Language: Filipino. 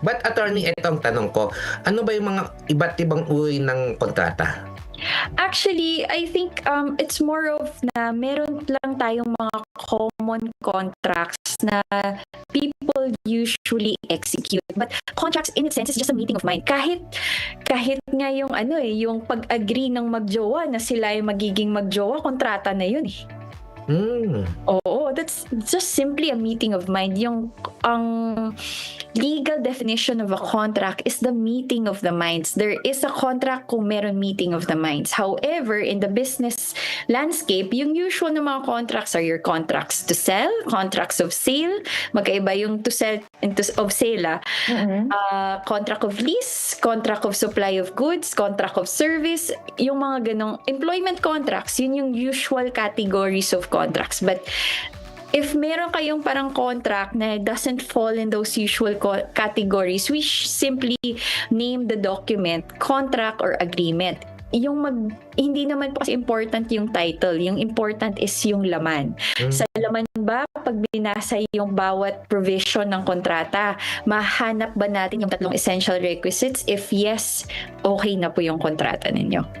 But attorney, ito ang tanong ko. Ano ba yung mga iba't ibang uri ng kontrata? Actually, I think um, it's more of na meron lang tayong mga common contracts na people usually execute. But contracts in a sense is just a meeting of mind. Kahit kahit nga yung ano eh, yung pag-agree ng magjowa na sila ay magiging magjowa, kontrata na yun eh. Hmm. Oo, that's just simply a meeting of mind. Yung ang legal definition of a contract is the meeting of the minds. There is a contract kung meron meeting of the minds. However, in the business landscape, yung usual na mga contracts are your contracts to sell, contracts of sale. Magkaiba yung to sell and to of sale. ah. Uh, contract of lease, contract of supply of goods, contract of service, yung mga ganong employment contracts, yun yung usual categories of contracts. But if meron kayong parang contract na doesn't fall in those usual co- categories, we simply name the document contract or agreement. Yung mag, hindi naman po kasi important yung title. Yung important is yung laman. Mm. Sa laman ba, pag binasa yung bawat provision ng kontrata, mahanap ba natin yung tatlong essential requisites? If yes, okay na po yung kontrata ninyo.